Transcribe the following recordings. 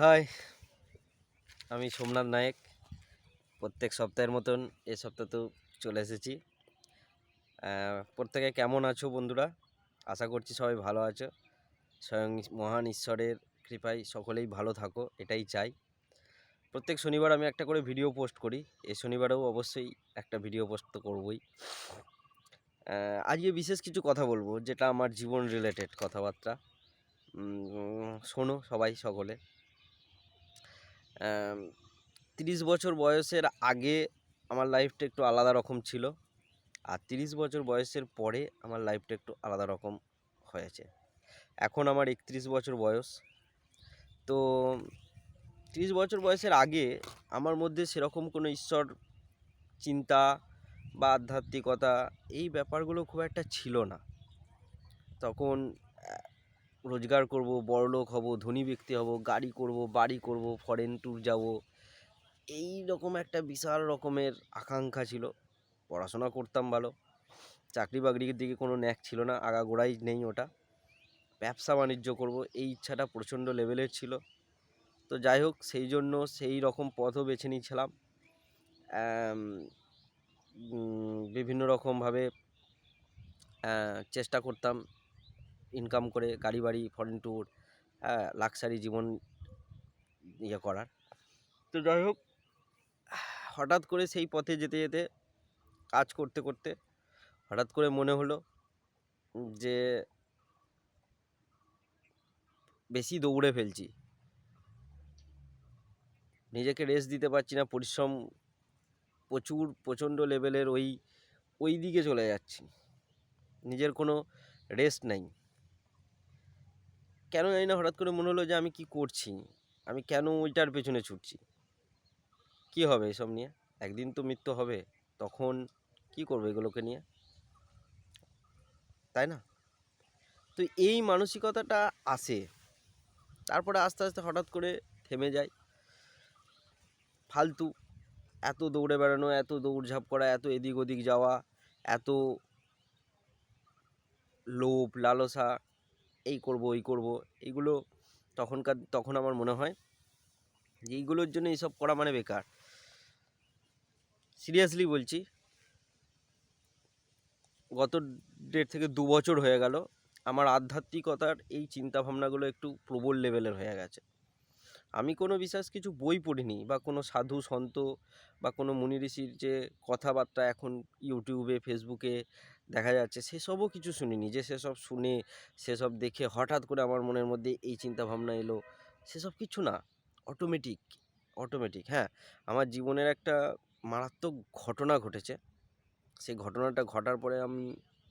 High, আমি সোমনাথ নায়েক। প্রত্যেক সপ্তাহের মতন এ সপ্তাহতেও চলে এসেছি। প্রত্যেকে কেমন আছো বন্ধুরা? আশা করছি সবাই ভালো আছো। স্বয়ং মহান ঈশ্বরের কৃপায় সকলেই ভালো থাকো, এটাই চাই। প্রত্যেক শনিবার আমি একটা করে ভিডিও পোস্ট করি। এ শনিবারেও অবশ্যই একটা ভিডিও পোস্ট তো করবই। আজকে বিশেষ কিছু কথা বলব, যেটা আমার জীবন রিলেটেড কথাবার্তা। শোনো সবাই সকলে। তিরিশ বছর বয়সের আগে আমার লাইফটা একটু আলাদা রকম ছিল। আর তিরিশ বছর বয়সের পরে আমার লাইফটা একটু আলাদা রকম হয়েছে। এখন আমার একত্রিশ বছর বয়স। তো তিরিশ বছর বয়সের আগে আমার মধ্যে সেরকম কোনো ঈশ্বর চিন্তা বা আধ্যাত্মিকতা এই ব্যাপারগুলো খুব একটা ছিল না। তখন রোজগার করব, বড়লোক হব, ধনী ব্যক্তি হব, গাড়ি করব, বাড়ি করব ফরেন ট্যুর যাব। এই রকম একটা বিশাল রকমের আকাঙ্ক্ষা ছিল। পড়াশোনা করতাম ভালো। চাকরি বাকরির দিকে কোনো ন্যাক ছিল না, আগাগোড়াই নেই ওটা। ব্যবসা বাণিজ্য করব, এই ইচ্ছাটা প্রচণ্ড লেভেলের ছিল। তো যাই হোক, সেই জন্য সেই রকম পথও বেছে নিয়েছিলাম বিভিন্ন রকমভাবে চেষ্টা করতাম। ইনকাম করে গাড়ি বাড়ি ফরেন ট্যুর হ্যাঁ লাক্সারি জীবন ইয়ে করার। তো যাই হোক। হঠাৎ করে সেই পথে যেতে যেতে কাজ করতে করতে হঠাৎ করে মনে হলো যে বেশি দৌড়ে ফেলছি। নিজেকে রেস্ট দিতে পারছি না পরিশ্রম প্রচুর প্রচণ্ড লেভেলের ওই ওই দিকে চলে যাচ্ছি। নিজের কোনো রেস্ট নেই। কেন জানি না, হঠাৎ করে মনে হলো যে আমি কি করছি? আমি কেন ওইটার পেছনে ছুটছি? কি হবে এসব নিয়ে? একদিন তো মৃত্যু হবে, তখন কি করবে এগুলোকে নিয়ে? তাই না? তো এই মানসিকতাটা আসে, তারপরে আস্তে আস্তে হঠাৎ করে থেমে যায়। ফালতু, এত দৌড়ে বেড়ানো, এত দৌড়ঝাঁপ করা, এত এদিক ওদিক যাওয়া, এত লোভ, লালসা এই করব, ওই করব এইগুলো তখনকার, তখন আমার মনে হয় যে এইগুলোর জন্য এইসব করা মানে বেকার। সিরিয়াসলি বলছি, গত দেড় থেকে দু বছর হয়ে গেল, আমার আধ্যাত্মিকতার এই চিন্তাভাবনাগুলো একটু প্রবল লেভেলের হয়ে গেছে। আমি কোনো বিশেষ কিছু বই পড়িনি বা কোনো সাধু সন্ত বা কোনো মুনি ঋষির যে কথাবার্তা এখন ইউটিউবে ফেসবুকে দেখা যাচ্ছে সেসবও কিছু শুনিনি। যে সেসব শুনে সেসব দেখে হঠাৎ করে আমার মনের মধ্যে এই চিন্তা ভাবনা এলো সেসব কিছু না অটোমেটিক অটোমেটিক হ্যাঁ? আমার জীবনের একটা মারাত্মক ঘটনা ঘটেছে। সেই ঘটনাটা ঘটার পরে আমি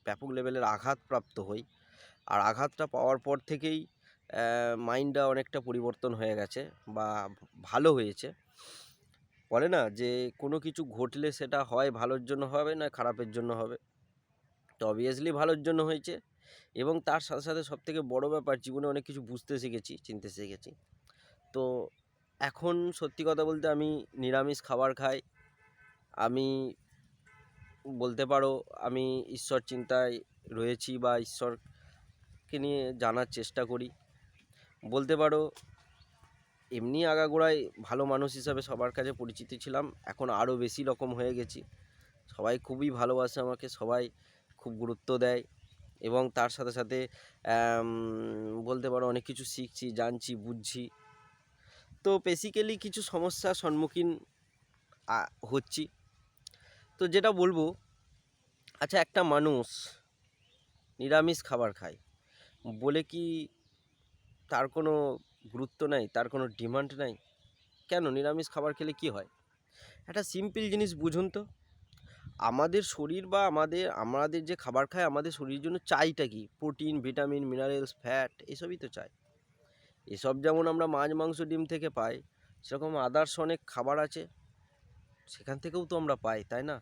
ব্যাপক লেভেলের আঘাতপ্রাপ্ত হই। আর আঘাতটা পাওয়ার পর থেকেই মাইন্ডটা অনেকটা পরিবর্তন হয়ে গেছে বা ভালো হয়েছে। বলে না যে কোনো কিছু ঘটলে সেটা হয় ভালোর জন্য হবে না খারাপের জন্য হবে। তো অবভিয়াসলি ভালোর জন্য হয়েছে। এবং তার সাথে সাথে সবথেকে বড় ব্যাপার, জীবনে অনেক কিছু বুঝতে শিখেছি, চিনতে শিখেছি। তো এখন সত্যি কথা বলতে আমি নিরামিষ খাবার খাই। আমি বলতে পারো, আমি ঈশ্বর চিন্তায় রয়েছি বা ঈশ্বরকে নিয়ে জানার চেষ্টা করি। বলতে পারো, এমনি আগাগোড়ায় ভালো মানুষ হিসাবে সবার কাছে পরিচিত ছিলাম। এখন আরও বেশি রকম হয়ে গেছি। সবাই খুবই ভালোবাসে আমাকে, সবাই খুব গুরুত্ব দেয় এবং তার সাথে সাথে বলতে পারো অনেক কিছু শিখছি, জানছি, বুঝছি। তো বেসিক্যালি কিছু সমস্যার সম্মুখীন হচ্ছি। তো যেটা বলব আচ্ছা একটা মানুষ নিরামিষ খাবার খায়, বলে কি তার কোনো গুরুত্ব নাই, তার কোনো ডিমান্ড নাই? কেন নিরামিষ খাবার খেলে কি হয়? একটা সিম্পল জিনিস বুঝুন তো। আমাদের শরীর বা আমাদের আমাদের যে খাবার খায়, আমাদের শরীরের জন্য চাইটা কি? প্রোটিন, ভিটামিন, মিনারেলস, ফ্যাট, এসবই তো চাই। এসব যেমন আমরা মাছ, মাংস, ডিম থেকে পাই, সেরকম আদার্স অনেক খাবার আছে, সেখান থেকেও তো আমরা পাই, তাই না?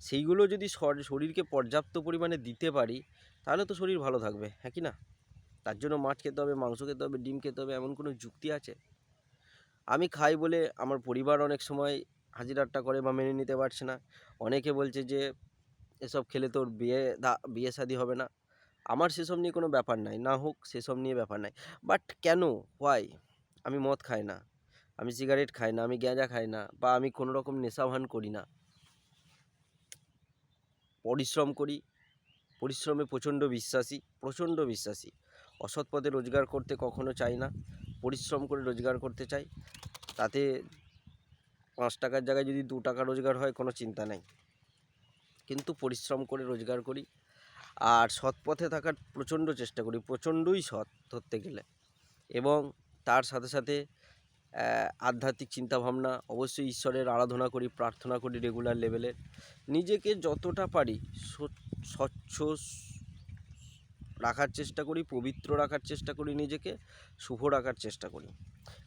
সেইগুলো যদি শরীরকে পর্যাপ্ত পরিমাণে দিতে পারি, তাহলে তো শরীর ভালো থাকবে হ্যাঁ কি না? তার জন্য মাছ খেতে হবে, মাংস খেতে হবে, ডিম খেতে হবে, এমন কোনো যুক্তি আছে? আমি খাই বলে আমার পরিবার অনেক সময় হাজিরাট্টা করে বা মেনে নিতে পারছে না। অনেকে বলছে যে, এসব খেলে তোর বিয়ে দা- বিয়ে শাদি হবে না। আমার সেসব নিয়ে কোনো ব্যাপার নাই, না হোক সেসব নিয়ে ব্যাপার নাই। বাট কেন? হোয়াই? আমি মদ খাই না, আমি সিগারেট খাই না, আমি গ্যাঁজা খাই না, বা আমি কোনো রকম নেশাভান করি না। পরিশ্রম করি, পরিশ্রমে প্রচণ্ড বিশ্বাসী প্রচণ্ড বিশ্বাসী। অসৎ পথে রোজগার করতে কখনো চাই না, পরিশ্রম করে রোজগার করতে চাই। তাতে পাঁচ টাকার জায়গায় যদি দু টাকা রোজগার হয়, কোনো চিন্তা নাই। কিন্তু পরিশ্রম করে রোজগার করি। আর সৎ পথে থাকার প্রচণ্ড চেষ্টা করি, প্রচণ্ডই সৎ ধরতে গেলে। এবং তার সাথে সাথে আধ্যাত্মিক চিন্তাভাবনা, অবশ্যই ঈশ্বরের আরাধনা করি, প্রার্থনা করি রেগুলার লেভেলের নিজেকে যতটা পারি স্বচ্ছ রাখার চেষ্টা করি, পবিত্র রাখার চেষ্টা করি নিজেকে, শুভ রাখার চেষ্টা করি।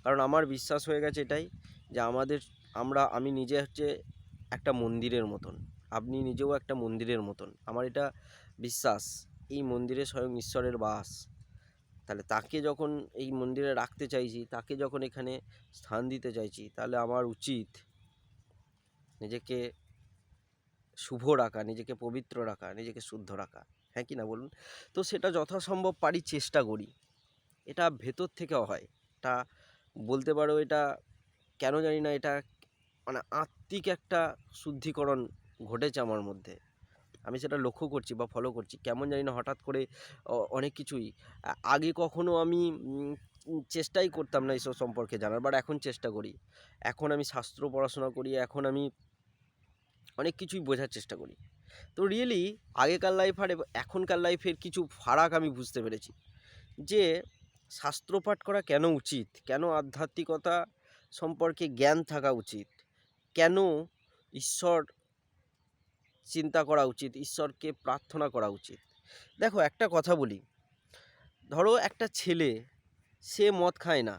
কারণ আমার বিশ্বাস হয়ে গেছে এটাই যে আমাদের আমরা, আমি নিজে হচ্ছে একটা মন্দিরের মতন। আপনি নিজেও একটা মন্দিরের মতন। আমার এটা বিশ্বাস, এই মন্দিরে স্বয়ং ঈশ্বরের বাস। তাহলে তাকে যখন এই মন্দিরে রাখতে চাইছি, তাকে যখন এখানে স্থান দিতে চাইছি, তাহলে আমার উচিত নিজেকে শুভ রাখা, নিজেকে পবিত্র রাখা, নিজেকে শুদ্ধ রাখা। হ্যাঁ কি না বলুন? তো সেটা যথাসম্ভব পারি, চেষ্টা করি। এটা ভেতর থেকে হয়। এটা বলতে পারো, এটা কেন জানি না, এটা মানে আত্মিক একটা শুদ্ধিকরণ ঘটেছে আমার মধ্যে। আমি সেটা লক্ষ্য করছি বা ফলো করছি। কেমন জানি না হঠাৎ করে অনেক কিছুই। আগে কখনো আমি চেষ্টাই করতাম না এইসব সম্পর্কে জানার বাট এখন চেষ্টা করি। এখন আমি শাস্ত্র পড়াশোনা করি, এখন আমি অনেক কিছুই বোঝার চেষ্টা করি। তো রিয়েলি আগেকার লাইফ আর এখনকার লাইফের কিছু ফারাক আমি বুঝতে পেরেছি। যে শাস্ত্রপাঠ করা কেন উচিত? কেন আধ্যাত্মিকতা সম্পর্কে জ্ঞান থাকা উচিত? কেন ঈশ্বর চিন্তা করা উচিত? ঈশ্বরকে প্রার্থনা করা উচিত? দেখো, একটা কথা বলি। ধরো, একটা ছেলে, সে মদ খায় না।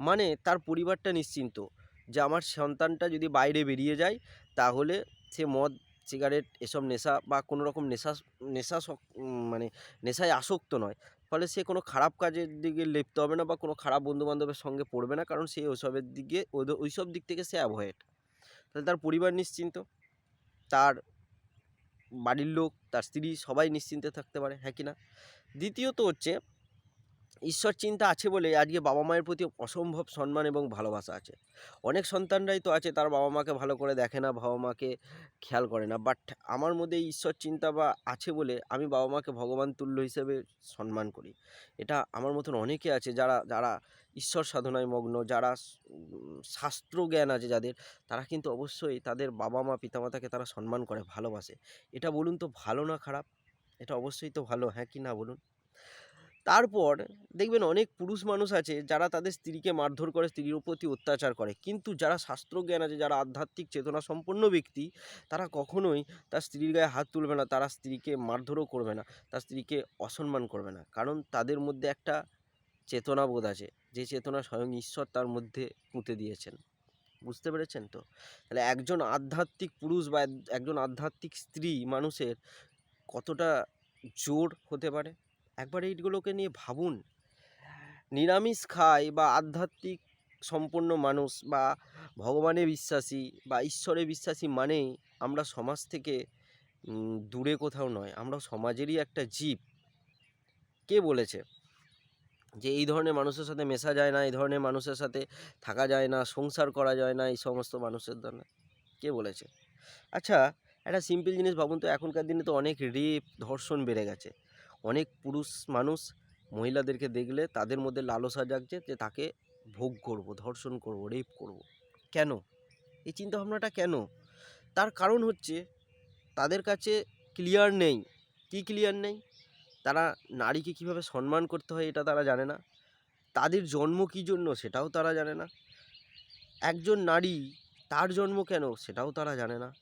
মানে তার পরিবারটা নিশ্চিন্ত যে আমার সন্তানটা যদি বাইরে বেরিয়ে যায়, তাহলে সে মদ, সিগারেট এসব নেশা বা কোনো রকম নেশা নেশা মানে নেশায় আসক্ত নয়। ফলে সে কোনো খারাপ কাজের দিকে লিপ্ত হবে না বা কোনো খারাপ বন্ধুবান্ধবের সঙ্গে পড়বে না, কারণ সে ওইসবের দিকে, ওইসব দিক থেকে সে অ্যাভয়েড। তাহলে তার পরিবার নিশ্চিন্ত। তার বাড়ির লোক, তার স্ত্রী সবাই নিশ্চিন্তে থাকতে পারে হ্যাঁ কি না? দ্বিতীয়ত হচ্ছে ঈশ্বর চিন্তা আছে বলে আজকে বাবা মায়ের প্রতি অসম্ভব সম্মান এবং ভালোবাসা আছে। অনেক সন্তানরাই তো আছে, তার বাবা মাকে ভালো করে দেখে না, বাবা মাকে খেয়াল করে না। বাট আমার মধ্যে ঈশ্বর চিন্তা বা আছে বলে আমি বাবা মাকে ভগবান তুল্য হিসেবে সম্মান করি। এটা আমার মতন অনেকে আছে যারা যারা ঈশ্বর সাধনায় মগ্ন, যারা শাস্ত্র জ্ঞান আছে যাদের, তারা কিন্তু অবশ্যই তাদের বাবা মা, পিতামাতাকে তারা সম্মান করে, ভালোবাসে। এটা বলুন তো ভালো না খারাপ? এটা অবশ্যই তো ভালো হ্যাঁ কি না বলুন? তারপর দেখবেন অনেক পুরুষ মানুষ আছে যারা তাদের স্ত্রীকে মারধর করে, স্ত্রীর প্রতি অত্যাচার করে। কিন্তু যারা শাস্ত্রজ্ঞান আছে, যারা আধ্যাত্মিক চেতনা সম্পন্ন ব্যক্তি, তারা কখনোই তার স্ত্রীর গায়ে হাত তুলবে না, তারা স্ত্রীকে মারধরও করবে না, তার স্ত্রীকে অসম্মান করবে না। কারণ তাদের মধ্যে একটা চেতনাবোধ আছে, যে চেতনা স্বয়ং ঈশ্বর তার মধ্যে পুঁতে দিয়েছেন। বুঝতে পেরেছেন তো? তাহলে একজন আধ্যাত্মিক পুরুষ বা এক- একজন আধ্যাত্মিক স্ত্রী মানুষের কতটা জোর হতে পারে? একবার এইগুলোকে নিয়ে ভাবুন। নিরামিষ খায় বা আধ্যাত্মিক সম্পন্ন মানুষ বা ভগবানে বিশ্বাসী বা ঈশ্বরে বিশ্বাসী মানেই আমরা সমাজ থেকে দূরে কোথাও নয়, আমরা সমাজেরই একটা জীব। কে বলেছে? যে এই ধরনের মানুষের সাথে মেশা যায় না, এই ধরনের মানুষের সাথে থাকা যায় না, সংসার করা যায় না, এই সমস্ত মানুষের দ্বারা। কে বলেছে? আচ্ছা একটা সিম্পল জিনিস ভাবুন তো, এখনকার দিনে তো অনেক রেপ ধর্ষণ বেড়ে গেছে। অনেক পুরুষ মানুষ মহিলাদেরকে দেখলে তাদের মধ্যে লালসা জাগছে যে তাকে ভোগ করব, ধর্ষণ করব রেপ করব। কেন? এই চিন্তাভাবনাটা কেন? তার কারণ হচ্ছে তাদের কাছে ক্লিয়ার নেই। কি ক্লিয়ার নেই? তারা নারীকে কীভাবে সম্মান করতে হয় এটা তারা জানে না। তাদের জন্ম কী জন্য সেটাও তারা জানে না। একজন নারী তার জন্ম কেন সেটাও তারা জানে না।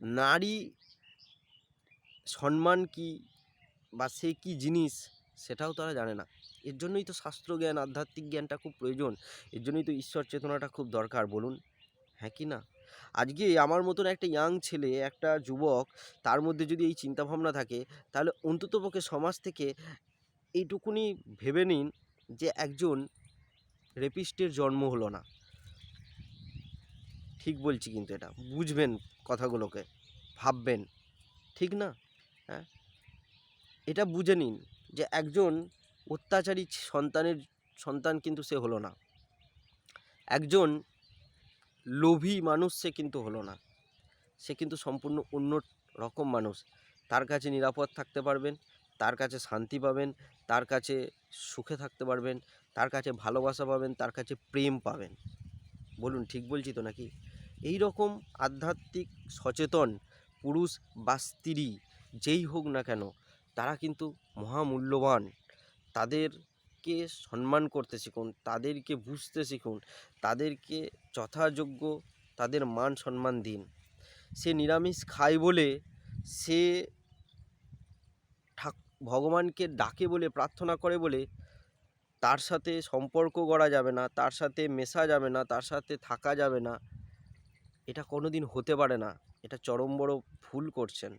নারী সম্মান কি বা সে কী জিনিস সেটাও তারা জানে না। এর জন্যই তো শাস্ত্র জ্ঞান আধ্যাত্মিক জ্ঞানটা খুব প্রয়োজন। এর জন্যই তো ঈশ্বর চেতনাটা খুব দরকার, বলুন। হ্যাঁ কি না? আজকে আমার মতন একটা ইয়াং ছেলে, একটা যুবক, তার মধ্যে যদি এই চিন্তাভাবনা থাকে, তাহলে অন্ততপক্ষে সমাজ থেকে এইটুকুনি ভেবে নিন যে একজন রেপিস্টের জন্ম হলো না। ঠিক বলছি কিন্তু এটা। বুঝবেন কথাগুলোকে। ভাববেন। ঠিক না? হ্যাঁ? এটা বুঝে নিন যে একজন অত্যাচারী সন্তানের, সন্তান কিন্তু সে হলো না। একজন লোভী মানুষ সে কিন্তু হলো না। সে কিন্তু সম্পূর্ণ অন্য রকম মানুষ। তার কাছে নিরাপদ থাকতে পারবেন, তার কাছে শান্তি পাবেন, তার কাছে সুখে থাকতে পারবেন, তার কাছে ভালোবাসা পাবেন, তার কাছে প্রেম পাবেন। বলুন, ঠিক বলছি তো নাকি? এই রকম আধ্যাত্মিক সচেতন পুরুষ বা স্ত্রী যেই হোক না কেন তারা কিন্তু মহামূল্যবান। তাদেরকে সম্মান করতে শিখুন, তাদেরকে বুঝতে শিখুন, তাদেরকে যথাযোগ্য তাদের মান সম্মান দিন। সে নিরামিষ খায় বলে, সে ঠাক, ভগবানকে ডাকে বলে, প্রার্থনা করে বলে, তার সাথে সম্পর্ক গড়া যাবে না, তার সাথে মেশা যাবে না, তার সাথে থাকা যাবে না। এটা কোনো দিন হতে পারে না। এটা চরম বড় ভুল করছেন।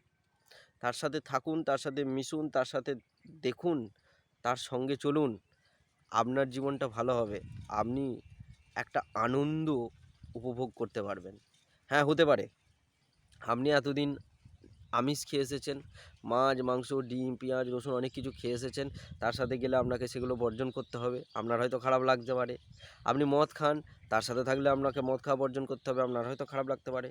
তার সাথে থাকুন, তার সাথে মিশুন, তার সাথে দেখুন, তার সঙ্গে চলুন, আপনার জীবনটা ভালো হবে। আপনি একটা আনন্দ উপভোগ করতে পারবেন। হ্যাঁ হতে পারে। আপনি এতদিন আমিষ খেয়ে এসেছেন, মাছ, মাংস, ডিম, পেঁয়াজ, রসুন অনেক কিছু খেয়ে এসেছেন, তার সাথে গেলে আপনাকে সেগুলো বর্জন করতে হবে। আপনার হয়তো খারাপ লাগতে পারে। আপনি মদ খান, তার সাথে থাকলে আপনাকে মদ খাওয়া বর্জন করতে হবে, আপনার হয়তো খারাপ লাগতে পারে।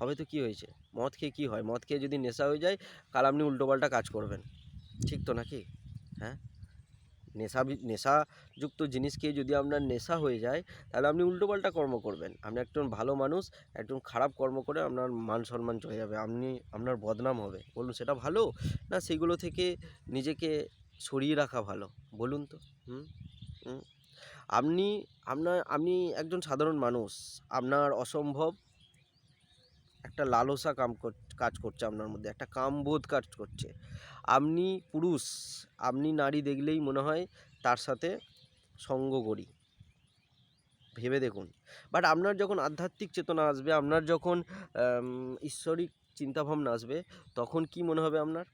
হবে তো কী হয়েছে? মদ খেয়ে কী হয়? মদ খেয়ে যদি নেশা হয়ে যায়, কাল আপনি উল্টোপাল্টা কাজ করবেন। ঠিক তো নাকি? হ্যাঁ? নেশা নেশাযুক্ত জিনিস খেয়ে যদি আপনার নেশা হয়ে যায়, তাহলে আপনি উল্টোপাল্টা কর্ম করবেন। আপনি একজন ভালো মানুষ, একজন খারাপ কর্ম করে আপনার মান সম্মান চলে যাবে। আপনি, আপনার বদনাম হবে। বলুন, সেটা ভালো না সেগুলো থেকে নিজেকে সরিয়ে রাখা ভালো? বলুন তো। হুম? হুম? আপনি, আপনার, আপনি একজন সাধারণ মানুষ। আপনার অসম্ভব একটা লালসা কাম কাজ করছে আপনার মধ্যে, একটা কামবোধ কাজ করছে। আপনি পুরুষ, আপনি নারী দেখলেই মনে হয় তার সাথে সঙ্গ করি। ভেবে দেখুন। বাট আপনার যখন আধ্যাত্মিক চেতনা আসবে, আপনার যখন ঈশ্বরিক চিন্তাভাবনা আসবে, তখন কি মনে হবে আপনার?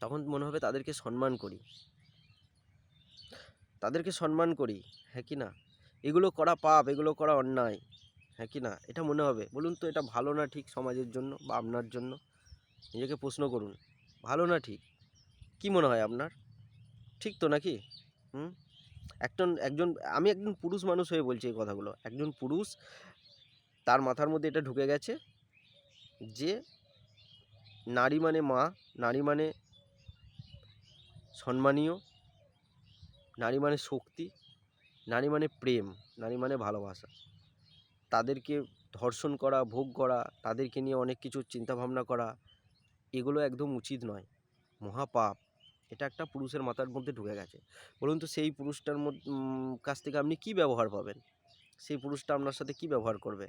তখন মনে হবে তাদেরকে সম্মান করি। তাদেরকে সম্মান করি হ্যাঁ কি না? এগুলো করা পাপ, এগুলো করা অন্যায়। হ্যাঁ কি না? এটা মনে হবে। বলুন তো এটা ভালো না ঠিক সমাজের জন্য বা আপনার জন্য? নিজেকে প্রশ্ন করুন। ভালো না ঠিক? কি মনে হয় আপনার? ঠিক তো নাকি? হুম? একজন একজন, আমি একজন পুরুষ মানুষ হয়ে বলছি এই কথাগুলো। একজন পুরুষ, তার মাথার মধ্যে এটা ঢুকে গেছে যে নারী মানে মা, নারী মানে সম্মানীয়, নারী মানে শক্তি, নারী মানে প্রেম, নারী মানে ভালোবাসা। তাদেরকে ধর্ষণ করা, ভোগ করা, তাদেরকে নিয়ে অনেক কিছু চিন্তাভাবনা করা, এগুলো একদম উচিত নয়। মহাপাপ। এটা একটা পুরুষের মাথার মধ্যে ঢুকে গেছে। বলুন তো সেই পুরুষটার কাছ থেকে আপনি কি ব্যবহার পাবেন? সেই পুরুষটা আপনার সাথে কি ব্যবহার করবে?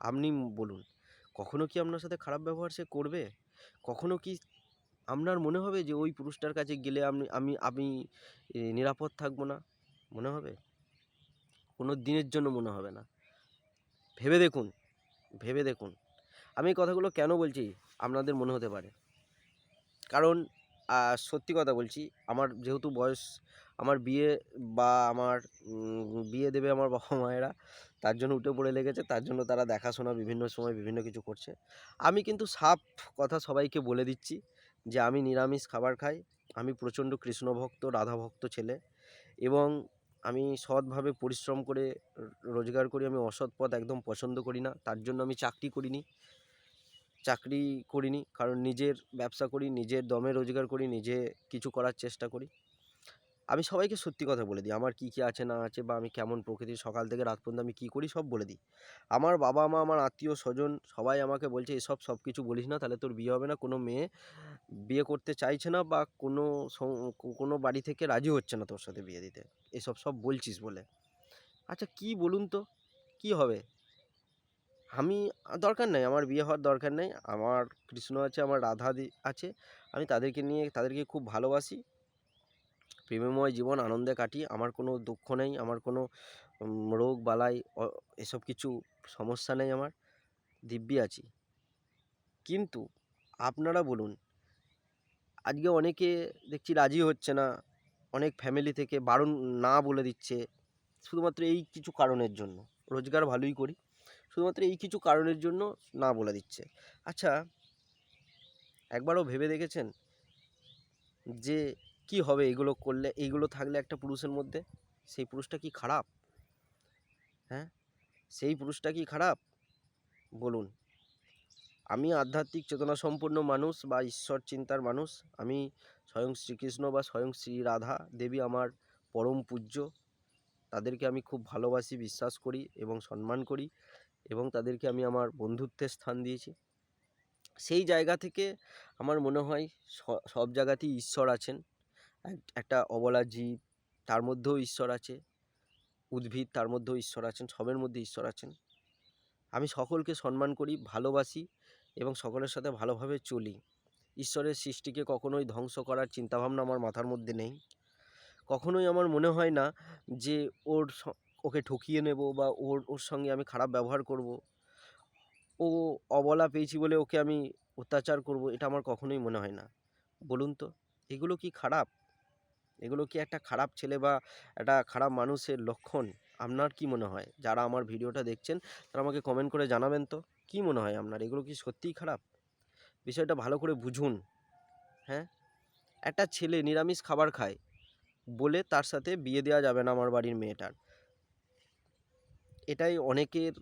আপনি বলুন। কখনো কি আপনার সাথে খারাপ ব্যবহার সে করবে? কখনো কি আপনার মনে হবে যে ওই পুরুষটার কাছে গেলে আমি আমি আমি নিরাপদ থাকব না? মনে হবে? কোনো দিনের জন্য মনে হবে না। ভেবে দেখুন ভেবে দেখুন। আমি এই কথাগুলো কেন বলছি? আপনাদের মনে হতে পারে। কারণ সত্যি কথা বলছি, আমার যেহেতু বয়স, আমার বিয়ে বা আমার বিয়ে দেবে আমার বাবা মায়েরা, তার জন্য উঠে পড়ে লেগেছে, তার জন্য তারা দেখাশোনা বিভিন্ন সময় বিভিন্ন কিছু করছে। আমি কিন্তু সাফ কথা সবাইকে বলে দিচ্ছি যে, আমি নিরামিষ খাবার খাই, আমি প্রচণ্ড কৃষ্ণভক্ত, রাধাভক্ত ছেলে এবং আমি সৎভাবে পরিশ্রম করে রোজগার করি, আমি অসৎ পথ একদম পছন্দ করি না, তার জন্য আমি চাকরি করিনি। চাকরি করিনি, কারণ নিজের ব্যবসা করি, নিজের দমে রোজগার করি, নিজে কিছু করার চেষ্টা করি। আমি সবাইকে সত্যি কথা বলে দিই। আমার কী কী আছে, না আছে বা আমি কেমন প্রকৃতির সকাল থেকে রাত পর্যন্ত আমি কী করি সব বলে দিই। আমার বাবা মা, আমার আত্মীয় স্বজন সবাই আমাকে বলছে, এসব সব কিছু বলিস না, তাহলে তোর বিয়ে হবে না। কোনো মেয়ে বিয়ে করতে চাইছে না বা কোনো কোনো বাড়ি থেকে রাজি হচ্ছে না তোর সাথে বিয়ে দিতে। এসব সব বলছিস বলে। আচ্ছা কি বলুন তো? কি হবে? আমি, দরকার নেই, আমার বিয়ে হওয়ার দরকার নেই। আমার কৃষ্ণ আছে, আমার রাধা আছে। আমি তাদেরকে নিয়ে, তাদেরকে খুব ভালোবাসি। প্রেমময় জীবন, আনন্দে কাটি আমার কোনো দুঃখ নেই, আমার কোনো রোগ, বালাই এসব কিছু সমস্যা নেই আমার, দিব্যি আছি। কিন্তু আপনারা বলুন, আজকে অনেকে দেখছি রাজি হচ্ছে না, অনেক ফ্যামিলি থেকে বারণ না বলে দিচ্ছে, শুধুমাত্র এই কিছু কারণের জন্য, রোজগার ভালোই করি, শুধুমাত্র এই কিছু কারণের জন্য না বলে দিচ্ছে। আচ্ছা একবারও ভেবে দেখেছেন যে কি হবে এগুলো করলে? এইগুলো থাকলে একটা পুরুষের মধ্যে সেই পুরুষটা কি খারাপ? হ্যাঁ? সেই পুরুষটা কি খারাপ? বলুন। আমি আধ্যাত্মিক চেতনা সম্পন্ন মানুষ বা ঈশ্বর চিন্তার মানুষ, আমি স্বয়ং শ্রীকৃষ্ণ বা স্বয়ং শ্রী রাধা দেবী আমার পরম পূজ্য। তাদেরকে আমি খুব ভালোবাসি, বিশ্বাস করি এবং সম্মান করি এবং তাদেরকে আমি আমার বন্ধুত্বের স্থান দিয়েছি। সেই জায়গা থেকে আমার মনে হয় সব জায়গাতেই ঈশ্বর আছেন। একটা অবলা জীব তার মধ্যেও ঈশ্বর আছে। উদ্ভিদ তার মধ্যেও ঈশ্বর আছেন, সবের মধ্যে ঈশ্বর আছেন। আমি সকলকে সম্মান করি, ভালোবাসি এবং সকলের সাথে ভালোভাবে চলি। ঈশ্বরের সৃষ্টিকে কখনোই ধ্বংস করার চিন্তাভাবনা আমার মাথার মধ্যে নেই। কখনোই আমার মনে হয় না যে ওর ওকে ঠকিয়ে নেব বা ওর ওর সঙ্গে আমি খারাপ ব্যবহার করব। ও অবলা পেয়েছি বলে ওকে আমি অত্যাচার করব, এটা আমার কখনোই মনে হয় না। বলুন তো, এগুলো কি খারাপ? এগুলো কি একটা খারাপ ছেলে বা একটা খারাপ মানুষের লক্ষণ? আপনার কি মনে হয়? যারা আমার ভিডিওটা দেখছেন, তারা আমাকে কমেন্ট করে জানাবেন তো। কি মনে হয় আপনার? এগুলো কি সত্যিই খারাপ? বিষয়টা ভালো করে বুঝুন। হ্যাঁ? একটা ছেলে নিরামিষ খাবার খায়, বলে তার সাথে বিয়ে দেওয়া যাবে না আমার বাড়ির মেয়েটার। এটাই অনেকের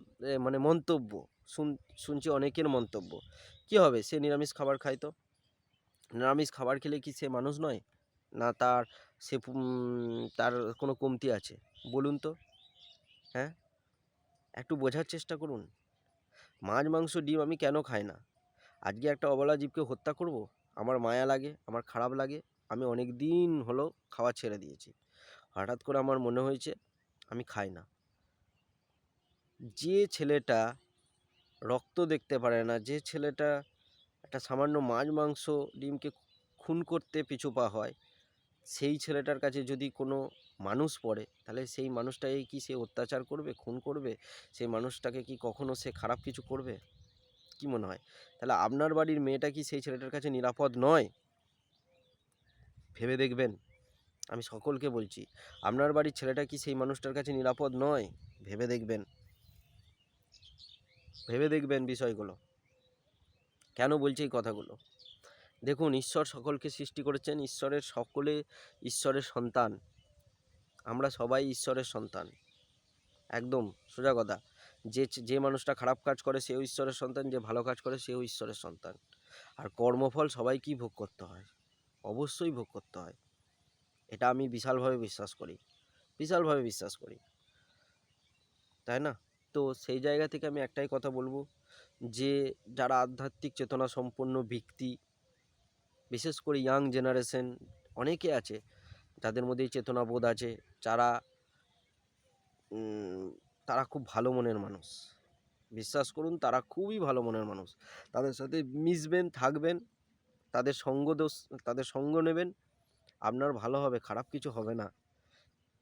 মানে মন্তব্য। শুন, শুনছি অনেকের মন্তব্য। কি হবে? সে নিরামিষ খাবার খায় তো? নিরামিষ খাবার খেলে কি সে মানুষ নয়? না তার সে তার কোনো কমতি আছে? বলুন তো। হ্যাঁ? একটু বোঝার চেষ্টা করুন। মাছ, মাংস, ডিম আমি কেন খাই না? আজকে একটা অবলা জীবকে হত্যা করব? আমার মায়া লাগে, আমার খারাপ লাগে, আমি অনেক দিন হলো খাওয়া ছেড়ে দিয়েছি। হঠাৎ করে আমার মনে হয়েছে, আমি খাই না। যে ছেলেটা রক্ত দেখতে পারে না, যে ছেলেটা একটা সামান্য মাছ, মাংস, ডিমকে খুন করতে পিছু পা হয় সেই ছেলেটার কাছে যদি কোনো মানুষ পড়ে, তাহলে সেই মানুষটাকে কি সে অত্যাচার করবে, খুন করবে? সেই মানুষটাকে কি কখনো সে খারাপ কিছু করবে? কি মনে হয়? তাহলে আপনার বাড়ির মেয়েটা কি সেই ছেলেটার কাছে নিরাপদ নয়? ভেবে দেখবেন। আমি সকলকে বলছি, আপনার বাড়ির ছেলেটা কি সেই মানুষটার কাছে নিরাপদ নয়? ভেবে দেখবেন। ভেবে দেখবেন বিষয়গুলো। কেন বলছি এই কথাগুলো? দেখুন, ঈশ্বর সকলকে সৃষ্টি করেছেন, ঈশ্বরের সকলে ঈশ্বরের সন্তান। আমরা সবাই ঈশ্বরের সন্তান। একদম, সোজা কথা। যে যে মানুষটা খারাপ কাজ করে, সেও ঈশ্বরের সন্তান, যে ভালো কাজ করে, সেও ঈশ্বরের সন্তান। আর কর্মফল সবাইকেই ভোগ করতে হয়? অবশ্যই ভোগ করতে হয়। এটা আমি বিশালভাবে বিশ্বাস করি। বিশালভাবে বিশ্বাস করি। তাই না? তো সেই জায়গা থেকে আমি একটাই কথা বলব যে, যারা আধ্যাত্মিক চেতনা সম্পন্ন ব্যক্তি বিশেষ করে ইয়াং জেনারেশন অনেকে আছে, যাদের মধ্যে চেতনাবোধ আছে, যারা তারা খুব ভালো মনের মানুষ। বিশ্বাস করুন, তারা খুবই ভালো মনের মানুষ। তাদের সাথে মিশবেন, থাকবেন, তাদের সঙ্গ দোষ, তাদের সঙ্গ নেবেন, আপনার ভালো হবে, খারাপ কিছু হবে না।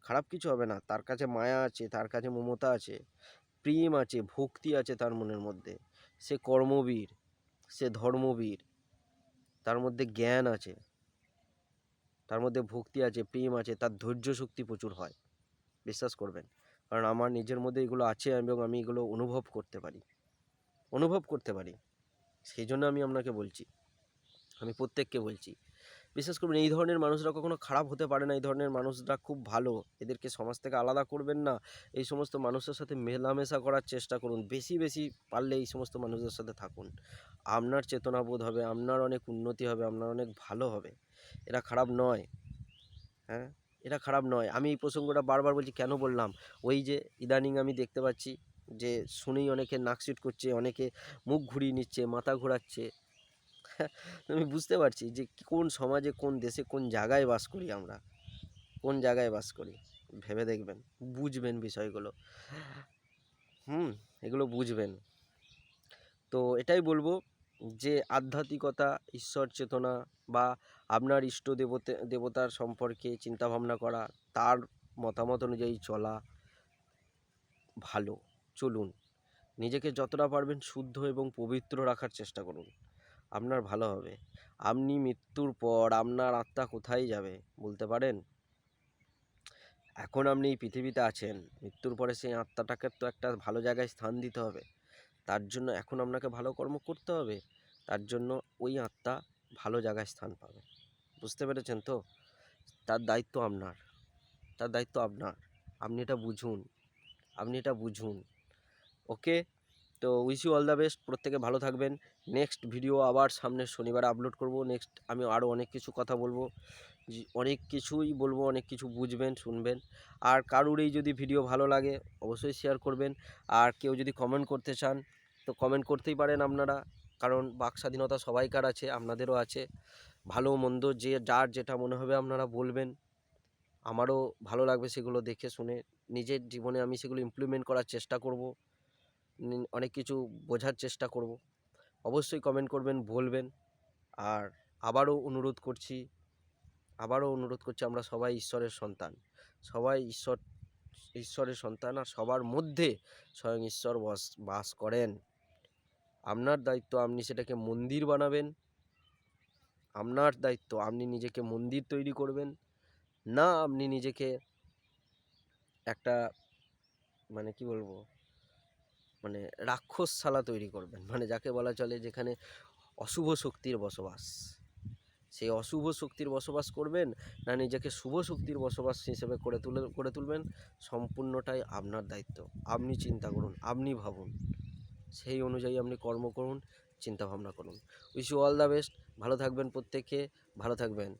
খারাপ কিছু হবে না, তার কাছে মায়া আছে, তার কাছে মমতা আছে, প্রেম আছে, ভক্তি আছে তার মনের মধ্যে। সে কর্মবীর, সে ধর্মবীর তার মধ্যে জ্ঞান আছে, তার মধ্যে ভক্তি আছে, প্রেম আছে, তার ধৈর্য শক্তি প্রচুর হয়। বিশ্বাস করবেন। কারণ আমার নিজের মধ্যে এগুলো আছে এবং আমি এগুলো অনুভব করতে পারি। অনুভব করতে পারি। সেই জন্য আমি আপনাকে বলছি। আমি প্রত্যেককে বলছি। বিশেষ করবেন এই ধরনের মানুষরা কখনো খারাপ হতে পারে না, এই ধরনের মানুষরা খুব ভালো। এদেরকে সমাজ থেকে আলাদা করবেন না। এই সমস্ত মানুষের সাথে মেলামেশা করার চেষ্টা করুন। বেশি বেশি পারলে এই সমস্ত মানুষদের সাথে থাকুন। আপনার চেতনাবোধ হবে, আপনার অনেক উন্নতি হবে, আপনার অনেক ভালো হবে। এরা খারাপ নয়। হ্যাঁ? এটা খারাপ নয়। আমি এই প্রসঙ্গটা বারবার বলছি, কেন বললাম? ওই যে ইদানিং আমি দেখতে পাচ্ছি যে শুনেই অনেকে নাকশিট করছে, অনেকে মুখ ঘুরিয়ে নিচ্ছে, মাথা ঘোরাচ্ছে। আমি বুঝতে পারছি যে কোন সমাজে, কোন দেশে, কোন জায়গায় বাস করি আমরা? কোন জায়গায় বাস করি? ভেবে দেখবেন, বুঝবেন বিষয়গুলো। হুম, এগুলো বুঝবেন। তো এটাই বলব যে আধ্যাত্মিকতা, ঈশ্বর চেতনা বা আপনার ইষ্ট দেবতা, দেবতার সম্পর্কে চিন্তাভাবনা করা, তার মতামত অনুযায়ী চলা ভালো। চলুন, নিজেকে যতটা পারবেন শুদ্ধ এবং পবিত্র রাখার চেষ্টা করুন। আপনার ভালো হবে। আপনি মৃত্যুর পর আপনার আত্মা কোথায় যাবে, বলতে পারেন? এখন আপনি পৃথিবীতে আছেন, মৃত্যুর পরে সেই আত্মাটাকে তো একটা ভালো জায়গায় স্থান দিতে হবে। তার জন্য এখন আপনাকে ভালো কর্ম করতে হবে। তার জন্য ওই আত্মা ভালো জায়গায় স্থান পাবে। বুঝতে পেরেছেন তো? তার দায়িত্ব আপনার। তার দায়িত্ব আপনার। আপনি এটা বুঝুন। আপনি এটা বুঝুন। ওকে? তো wish you all the best প্রত্যেকে ভালো থাকবেন। নেক্সট ভিডিও আবার সামনের শনিবার আপলোড করব। নেক্সট আমি আরও অনেক কিছু কথা বলব। অনেক কিছুই বলব, অনেক কিছু বুঝবেন, শুনবেন। আর কারুর এই যদি ভিডিও ভালো লাগে, অবশ্যই শেয়ার করবেন। আর কেউ যদি কমেন্ট করতে চান, তো কমেন্ট করতেই পারেন আপনারা। কারণ বাক স্বাধীনতা সবাইকার আছে, আপনাদেরও আছে। ভালো মন্দ যে, যার যেটা মনে হবে আপনারা বলবেন। আমারও ভালো লাগবে সেগুলো দেখে শুনে। নিজের জীবনে আমি সেগুলো ইমপ্লিমেন্ট করার চেষ্টা করব। অনেক কিছু বোঝার চেষ্টা করব। অবশ্যই কমেন্ট করবেন, বলবেন। আর আবারও অনুরোধ করছি, আবারও অনুরোধ করছি, আমরা সবাই ঈশ্বরের সন্তান। সবাই ঈশ্বর, ঈশ্বরের সন্তান আর সবার মধ্যে স্বয়ং ঈশ্বর বাস বাস করেন। আপনার দায়িত্ব আপনি সেটাকে মন্দির বানাবেন। আপনার দায়িত্ব আপনি নিজেকে মন্দির তৈরি করবেন। না আপনি নিজেকে একটা মানে কি বলব? মানে রাক্ষসশালা তৈরি করবেন। মানে যাকে বলা চলে যেখানে অশুভ শক্তির বসবাস। সেই অশুভ শক্তির বসবাস করবেন না নিজেকে শুভ শক্তির বসবাস হিসেবে করে তুলে, করে তুলবেন, সম্পূর্ণটাই আপনার দায়িত্ব। আপনি চিন্তা করুন, আপনি ভাবুন। সেই অনুযায়ী আপনি কর্ম করুন, চিন্তা ভাবনা করুন। Wish you all the best. ভালো থাকবেন প্রত্যেকে ভালো থাকবেন।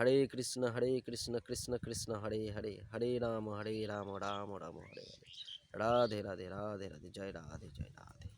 হরে কৃষ্ণ হরে কৃষ্ণ কৃষ্ণ কৃষ্ণ, হরে হরে হরে রাম হরে রাম রাম রাম, হরে হরে। রাধে রাধে রাধে রাধে জয় রাধে জয় রাধে